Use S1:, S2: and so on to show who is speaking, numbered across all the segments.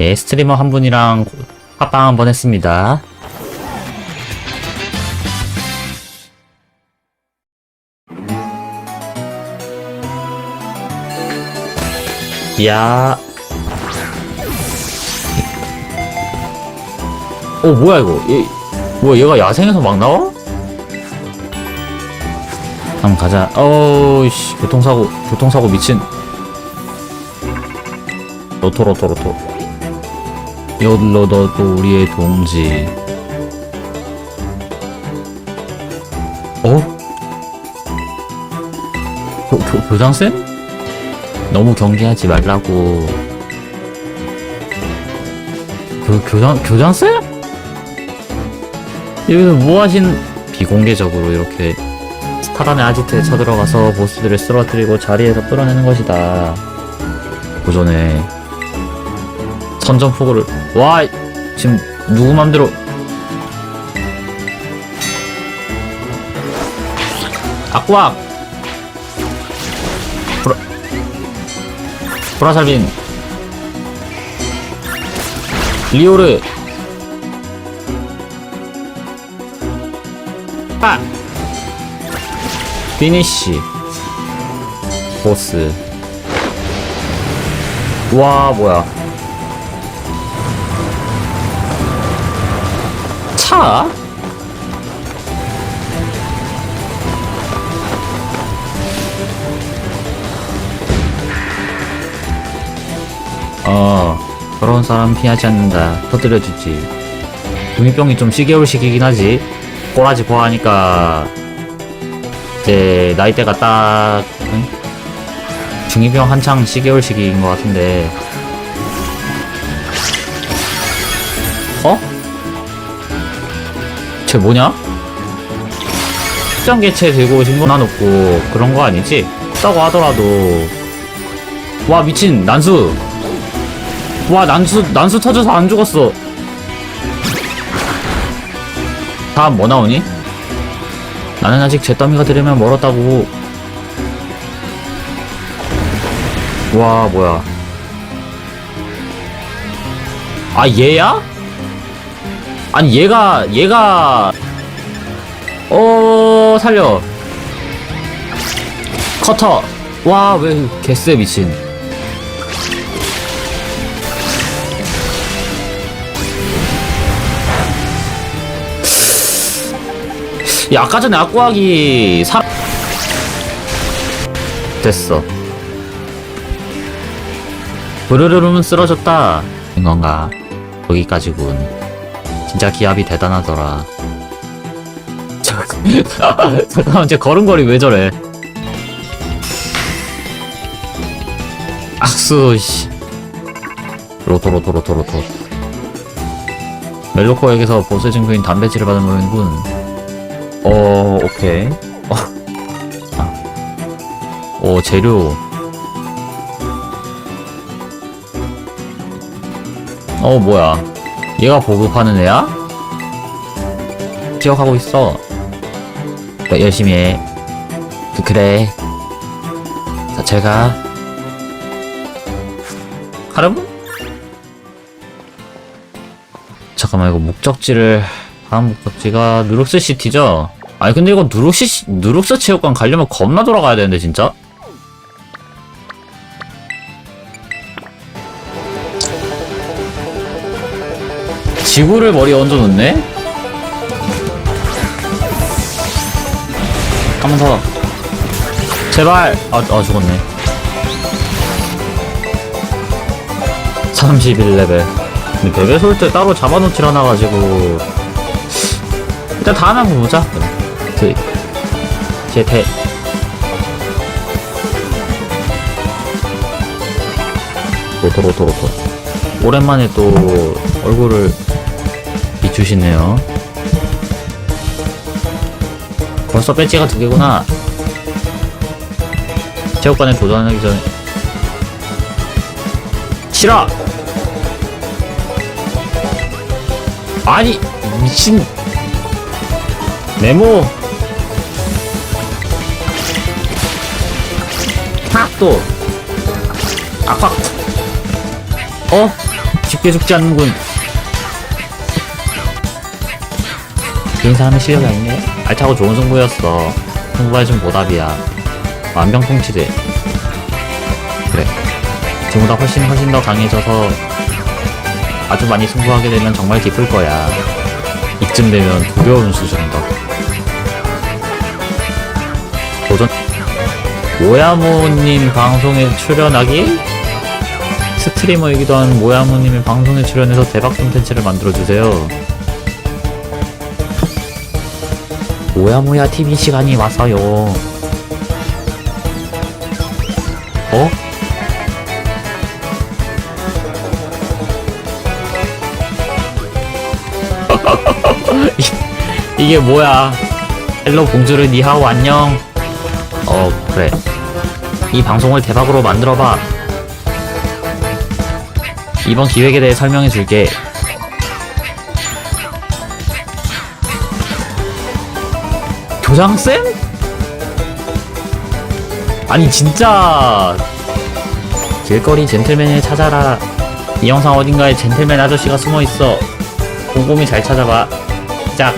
S1: 예, 스트리머 한 분이랑 합방 한번 했습니다. 야. 어, 뭐야, 이거. 얘, 뭐야, 얘가 야생에서 막 나와? 한번 가자. 어우씨, 교통사고, 교통사고 미친. 로토, 로토, 로토. 여기로 너도 우리의 동지. 어? 교, 교, 교 장쌤? 너무 경계하지 말라고. 교, 교장, 교장쌤? 여기서 뭐 하신, 비공개적으로 이렇게 스타단의 아지트에 쳐들어가서 보스들을 쓰러뜨리고 자리에서 끌어내는 것이다. 고전에 선전포고를. 와 지금 누구 맘대로. 악꽉 브라 브라살빈. 리오르. 아 피니쉬 보스. 와 뭐야 차? 어 그런 사람 피하지 않는다 터뜨려주지 중이병이 좀 시겨울 시기긴 하지 꼬라지 보아하니까 이제 나이대가 딱 응? 중이병 한창 시겨울 시기인 것 같은데 쟤 뭐냐? 특정 개체 들고 오신 건 없고 그런 거 아니지? 있다고 하더라도 와 미친 난수 와 난수 난수 터져서 안 죽었어 다음 뭐 나오니? 나는 아직 잿더미가 들으면 멀었다고 와 뭐야 아 얘야? 아니 얘가 얘가. 어 살려. 커터. 와 왜 개쎄 미친. 야 아까 전에 악구하기 사 됐어. 부르르름은 쓰러졌다. 된 건가? 여기까지군 진짜 기압이 대단하더라. 잠깐만, 제 걸음걸이 왜 저래? 악수, 씨. 로토, 로토, 로토, 로토. 멜로코에게서 보스 증표인 담배질을 받은 모양이군. 어, 오케이. 어, 아. 오, 재료. 어, 뭐야. 얘가 보급하는 애야? 기억하고 있어. 그래, 열심히 해. 그, 그래. 자, 잘 가. 하름? 잠깐만, 이거 목적지를, 다음 목적지가 누룩스 시티죠? 아니, 근데 이거 누룩시, 누룩스 체육관 가려면 겁나 돌아가야 되는데, 진짜? 지구를 머리에 얹어놓네? 한번 더. 제발! 아, 아, 죽었네. 31레벨. 근데 베베 솔때 따로 잡아놓질 않아가지고. 일단 다음에 한번 보자. 그, 제 대. 로토, 로토, 로토. 오랜만에 또 얼굴을 비추시네요. 벌써 배지가 두 개구나. 체육관에 도전하기 전에 싫어. 아니 미친 네모. 탁또 아까 어? 지, 쉽게 죽지 않는군. 개인 사람의 실력이 아니네. 알차고 좋은 승부였어. 승부해준 보답이야. 완병통치돼. 그래. 지금보다 훨씬 훨씬 더 강해져서 아주 많이 승부하게 되면 정말 기쁠 거야. 이쯤 되면 두려운 수준이다. 도전. 모야모님 방송에 출연하기? 스트리머이기도 한 모야모님의 방송에 출연해서 대박 콘텐츠를 만들어주세요. 모야모야 TV 시간이 왔어요. 어? 이- 이게 뭐야? 헬로 공주를 니하오 안녕. 어 그래. 이 방송을 대박으로 만들어봐. 이번 기획에 대해 설명해 줄게. 교장쌤? 아니 진짜 길거리 젠틀맨을 찾아라. 이 영상 어딘가에 젠틀맨 아저씨가 숨어 있어. 곰곰이 잘 찾아봐. 짝.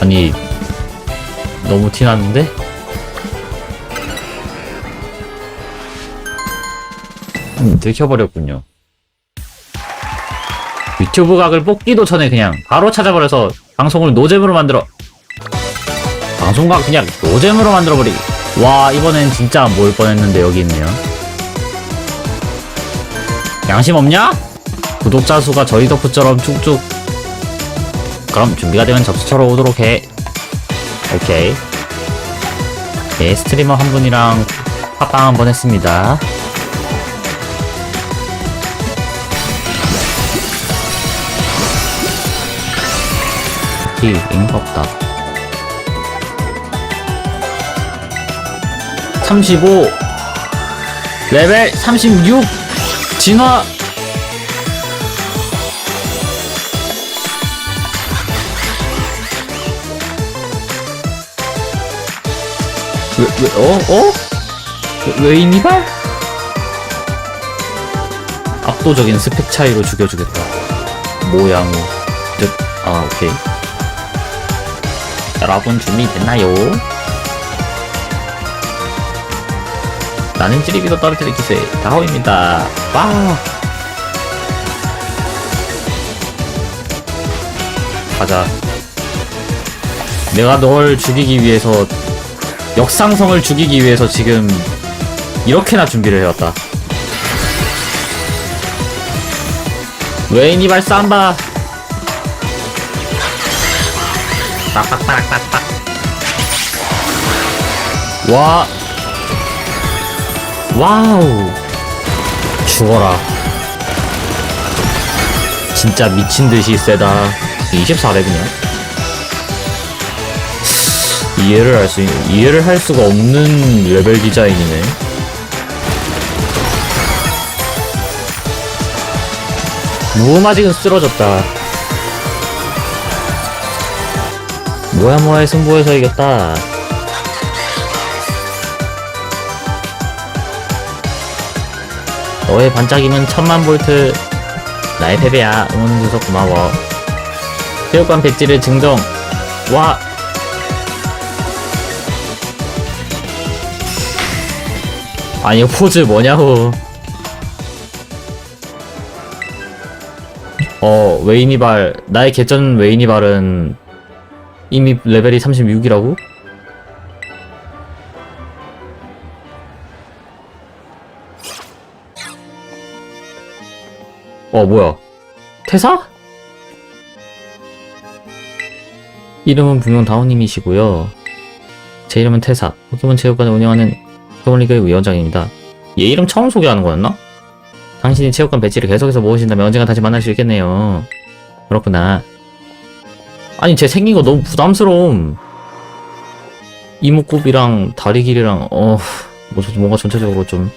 S1: 아니 너무 티났는데? 음, 들켜버렸군요. 유튜브 각을 뽑기도 전에 그냥 바로 찾아버려서 방송을 노잼으로 만들어. 방송각 그냥 노잼으로 만들어버리기. 와, 이번엔 진짜 모일 뻔했는데 여기 있네요. 양심 없냐? 구독자 수가 저희 덕후처럼 쭉쭉. 그럼 준비가 되면 접수처로 오도록 해. 오케이. 네, 스트리머 한 분이랑 팟빵 한번 했습니다. 이 없다. 35 레벨 36 진화 왜, 왜, 어? 어? 왜, 왜 이니발? 압도적인 스펙 차이로 죽여주겠다. 모양, 즉, 아, 오케이. 여러분 준비됐나요? 나는 찌리기도 떨어뜨릴 기세 다호입니다. 와! 가자. 내가 널 죽이기 위해서 역상성을 죽이기 위해서 지금 이렇게나 준비를 해왔다. 웨이니발 삼바 빡빡빡빡빡 와. 와우. 죽어라. 진짜 미친듯이 세다. 24렙이냐 이해를 할 수 이해를 할 수가 없는 레벨 디자인이네. 무음아직은 쓰러졌다 뭐야 뭐야의 승부에서 이겼다. 너의 반짝임은 천만 볼트. 나의 패배야. 응원해줘서 고마워. 체육관 백지를 증정. 와. 아니 포즈 뭐냐고. 어 웨이니발 나의 개전 웨이니발은 이미 레벨이 36이라고? 어, 뭐야. 태사? 이름은 분명 다운님이시고요. 제 이름은 태사. 포켓몬 체육관을 운영하는 포켓몬리그의 위원장입니다. 얘 이름 처음 소개하는 거였나? 당신이 체육관 배지를 계속해서 모으신다면 언젠가 다시 만날 수 있겠네요. 그렇구나. 아니 쟤 생긴 거 너무 부담스러움. 이목구비랑 다리 길이랑 어 뭐, 뭔가 전체적으로 좀